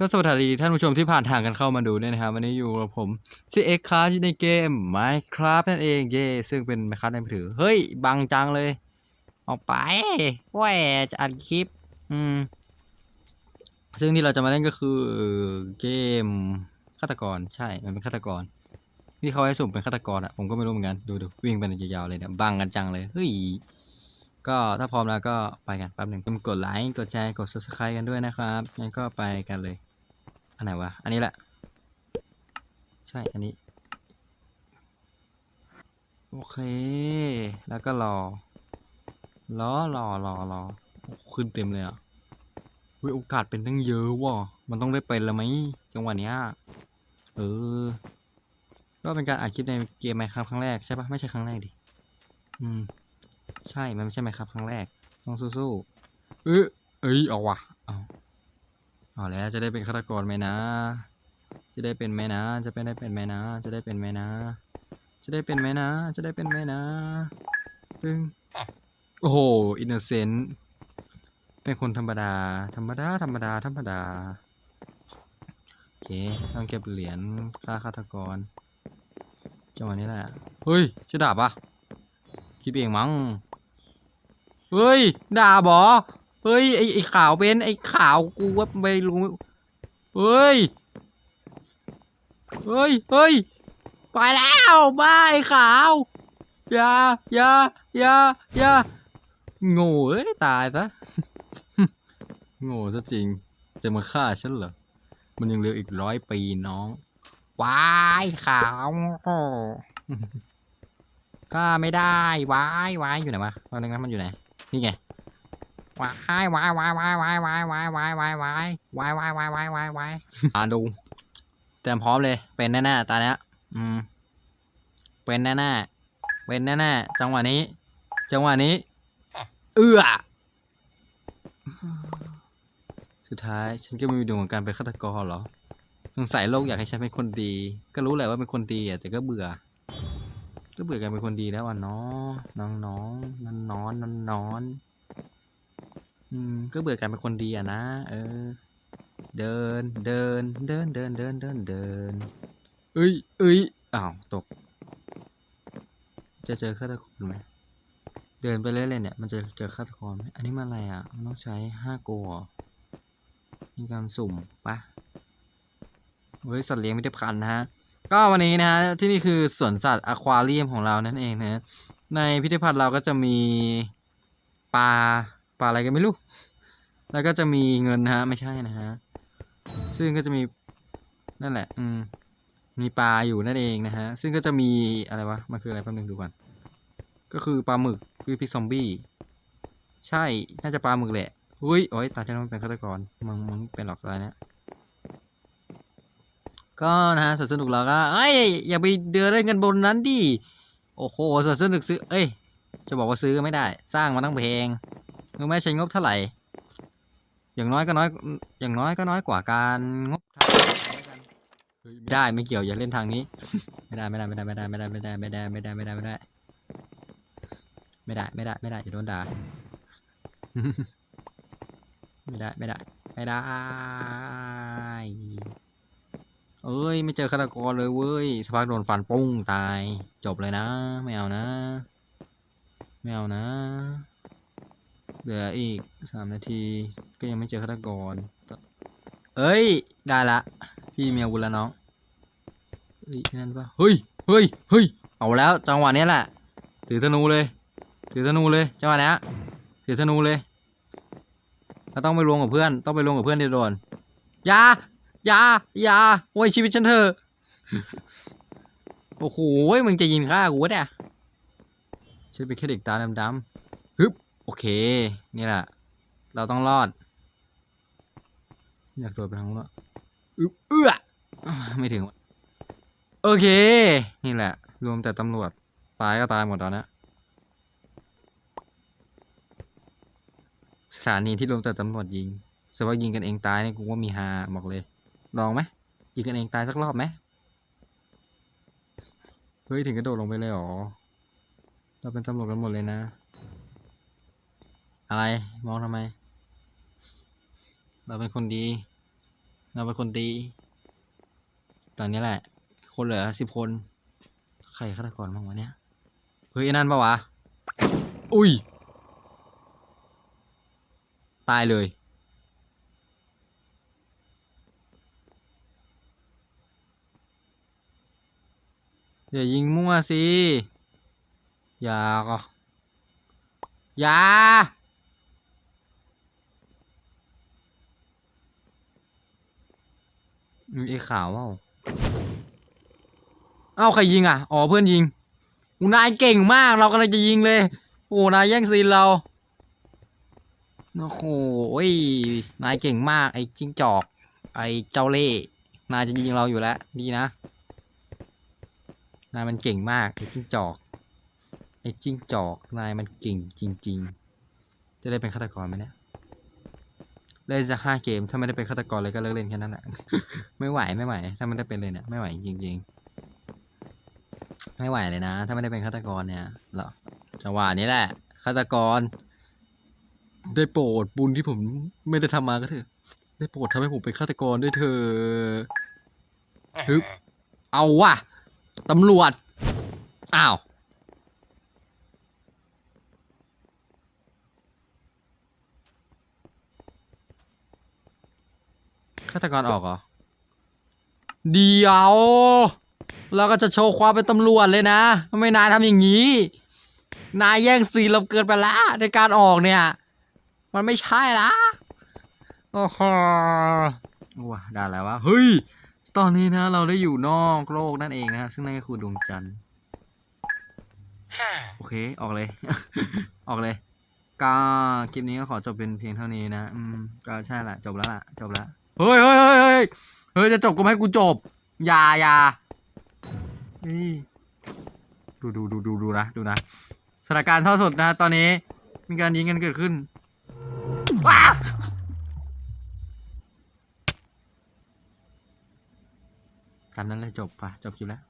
ก็สวัสดีท่านผู้ชมที่ผ่านทางกันเข้ามาดูด้วยนะครับ วันนี้อยู่กับผมชื่อเอ็กคาร์ในเกม Minecraft นั่นเองเย่ซึ่งเป็น Minecraft ในมือถือ เฮ้ย บังจังเลย ออกไปแหวจะอัดคลิป อืม ซึ่งที่เราจะมาเล่นก็คือเกมฆาตกรใช่ มันเป็นฆาตกร ที่เขาให้สุ่มเป็นฆาตกรอะผมก็ไม่รู้เหมือนกัน ดูดูวิ่งไปยาวๆเลยเนี่ยบังกันจังเลยเฮ้ยก็ถ้าพร้อมแล้วก็ไปกันแป๊บหนึ่งกดไลค์กดแชร์กด subscribe กันด้วยนะครับงั้นก็ไปกันเลย อันไหนวะ อันนี้แหละ ใช่ อันนี้ โอเค แล้วก็รอ รอรอรอรอขึ้นเต็มเลยอะเฮ้ยโอกาสเป็นตั้งเยอะว่ะ มันต้องได้เป็นแล้วไหมจังหวะเนี้ย เออ ก็เป็นการอัดคลิปในเกมไหมครับครั้งแรกใช่ปะไม่ใช่ครั้งแรกดิ อืม ใช่ มันไม่ใช่ไหมครับครั้งแรก ต้องสู้ๆเออเอ้ยเอาว่ะ เอาเอแล้วจะได้เป็นฆาตกรไหมนะ จะได้เป็นไหมนะ จะเป็นได้เป็นไหมนะ จะได้เป็นไหมนะ จะได้เป็นไหมนะ จะได้เป็นไหมนะตึงโอ้โห อินโนเซนต์ เป็นคนธรรมดา ธรรมดา ธรรมดา ธรรมดา โอเค ต้องเก็บเหรียญค่าฆาตกร จังหวะนี้แหละ เฮ้ยจะด่าปะคิดเองมั้ง เฮ้ยด่าบอ เฮ้ยไอไอขาวเป็นไอขาวกูว่าไม่รู้เฮ้ยเฮ้ยเฮ้ยไปแล้วบ้าไอขาวอย่าอย่าอย่าอย่าโง่เอ้ยตายซะโง่ซะจริงจะมาฆ่าฉันเหรอมันยังเหลืออีกร้อยปีน้องว้ายขาวฆ่าไม่ได้ว้ายว้ายอยู่ไหนวะตอนนึงนะมันอยู่ไหนนี่ไง วายวายวายวายวายวายวายวายวายวายวายวายวายวายวายวายอ่าดูเตรียมพร้อมเลย เป็นแน่ๆตาเนี้ยอืม เป็นแน่ๆเป็นแน่ๆจังหวะนี้ จังหวะนี้ เอื้อสุดท้ายฉันก็ไม่มีดวงของการเป็นฆาตกรเหรอสงสัยโลกอยากให้ฉันเป็นคนดี ก็รู้แหละว่าเป็นคนดีอะแต่ก็เบื่อ ก็เบื่อการเป็นคนดีแล้วอะเนาะน้องน้องนอนนอนนอนน อืม ก็เบื่อการเป็นคนดีอะนะ เออ เดิน เดิน เดิน เดิน เดิน เดิน เดิน เอ้ยเอ้ยอ้าว ตก จะเจอฆาตกรไหม เดินไปเรื่อยๆเนี่ย มันจะเจอฆาตกรไหมอันนี้มันอะไรอะ มันต้องใช้ห้าโกมีการสุ่มปะเฮ้ย สัตว์เลี้ยงไม่ได้พันธุ์นะฮะ ก็วันนี้นะฮะ ที่นี่คือสวนสัตว์อควาเรียมของเรานั่นเองนะ ในพิพิธภัณฑ์เราก็จะมีปลา ปลาอะไรกันไม่รู้ แล้วก็จะมีเงินนะฮะ ไม่ใช่นะฮะ ซึ่งก็จะมีนั่นแหละ อืม มีปลาอยู่นั่นเองนะฮะ ซึ่งก็จะมีอะไรวะ มันคืออะไรแป๊บนึงดูก่อน ก็คือปลาหมึกคือพิกซอมบี้ ใช่ น่าจะปลาหมึกแหละหุ้ย โอ้ยตาฉันมันเป็นฆาตกร มึงมึงเป็นหรอกอะไรเนี่ยก็นะฮะสนสนุกเราก็ เอ้ย อย่าไปเดินเล่นกันบนนั้นดิ โอ้โหสนสนุกซื้อ เอ้ย จะบอกว่าซื้อไม่ได้ สร้างมาตั้งแพง รู้ไหมใช้งบเท่าไหร่ อย่างน้อยก็น้อย อย่างน้อยก็น้อยกว่าการงบทางเฮ้ยไม่ได้ไม่เกี่ยวอย่าเล่นทางนี้ ไม่ได้ไม่ได้ไม่ได้ไม่ได้ไม่ได้ไม่ได้ไม่ได้ไม่ได้ไม่ได้ไม่ได้ไม่ได้ไม่ได้ไม่ได้อย่าโดนด่าไม่ได้ไม่ได้ไม่ได้เอ้ยไม่เจอฆาตกรเลยเว้ยสักพักโดนฟันปุ้งตาย จบเลยนะ ไม่เอานะ ไม่เอานะ เหลืออีกสามนาทีก็ยังไม่เจอฆาตกร เอ้ย ได้ละ พี่เมียวุลแล้วน้องเฮ้ยนั่นปะเฮ้ยเฮ้ยเฮ้ยเอาแล้วจังหวะนี้แหละถือธนูเลย ถือธนูเลยจังหวะนี้ถือธนูเลยเราต้องไปรวมกับเพื่อนต้องไปรวมกับเพื่อนเดี๋ยวโดนยายายาโอ้ยชีวิตฉันเถอะโอ้โหมึงจะยิงฆ่ากูวะเนี่ยฉันเป็นแค่เด็กตาดำๆ โอเค นี่แหละ เราต้องรอด อยากโดดไปทางนู้นอะอึบเอื้อไม่ถึง โอเค นี่แหละ รวมแต่ตำรวจ ตายก็ตายหมดตอนนี้สถานีที่รวมแต่ตำรวจยิงสว่ายิงกันเองตายเนี่ยกูว่ามีฮาบอกเลย ลองไหมยิงกันเองตายสักรอบไหมเฮ้ย ถึงกระโดดลงไปเลยหรอ เราเป็นตำรวจกันหมดเลยนะ อะไรมองทำไม เราเป็นคนดี เราเป็นคนดี ตอนนี้แหละ คนเหลือสิบคน ใครฆาตกรบ้างวะเนี่ยเฮ้ยนั่นปะวะ อุ้ย ตายเลยอย่ายิงมั่วสิ อย่าก็อย่า ไอ้ขาวว่าเอ้าใครยิงอะ อ๋อเพื่อนยิงอูนายเก่งมาก เรากำลังจะยิงเลย โอ้นายแย่งซีนเรา โอ้โหยนายเก่งมาก ไอ้จิ้งจอก ไอ้เจ้าเล่ห์นายจะยิงเราอยู่แล้วดีนะ นายมันเก่งมาก ไอ้จิ้งจอก ไอ้จิ้งจอก นายมันเก่งจริง ๆ จะได้เป็นฆาตกรไหมเนี่ย เล่นจะห้าเกม ถ้าไม่ได้เป็นฆาตกรเลยก็เลิกเล่นแค่นั้นแหละไม่ไหวไม่ไหว ถ้าไม่ได้เป็นเลยเนี่ยไม่ไหวจริง ๆ ไม่ไหวเลยนะ ถ้าไม่ได้เป็นฆาตกรเนี่ยหรอจังหวะนี้แหละฆาตกร ได้โปรดบุญที่ผมไม่ได้ทำมาก็เถอะ ได้โปรดทำให้ผมเป็นฆาตกรด้วยเถอะฮึเอาว่ะตำรวจอ้าว ฆาตกรออกเหรอ เดี๋ยว เราก็จะโชว์ความเป็นตำรวจเลยนะทำไมนายทำอย่างนี้ นายแย่งซีเราเกินไปละในการออกเนี่ย มันไม่ใช่ละโอ้โหว้าได้แล้ววะ เฮ้ย ตอนนี้นะ เราได้อยู่นอกโลกนั่นเองนะ ซึ่งนั่นก็คือดวงจันทร์โอเค ออกเลย ออกเลย ก็คลิปนี้ก็ขอจบเป็นเพียงเท่านี้นะ อืม ก็ใช่ละ จบแล้วล่ะ จบแล้ว เฮ้ย เฮ้ยเฮ้ยจะจบก็ไม่ให้กูจบอย่าอย่าดูดูดูดูดูนะดูนะสถานการณ์เศร้าสดนะตอนนี้ มีการยิงกันเกิดขึ้นว้าตามนั้นเลยจบป่ะจบคลิปแล้ว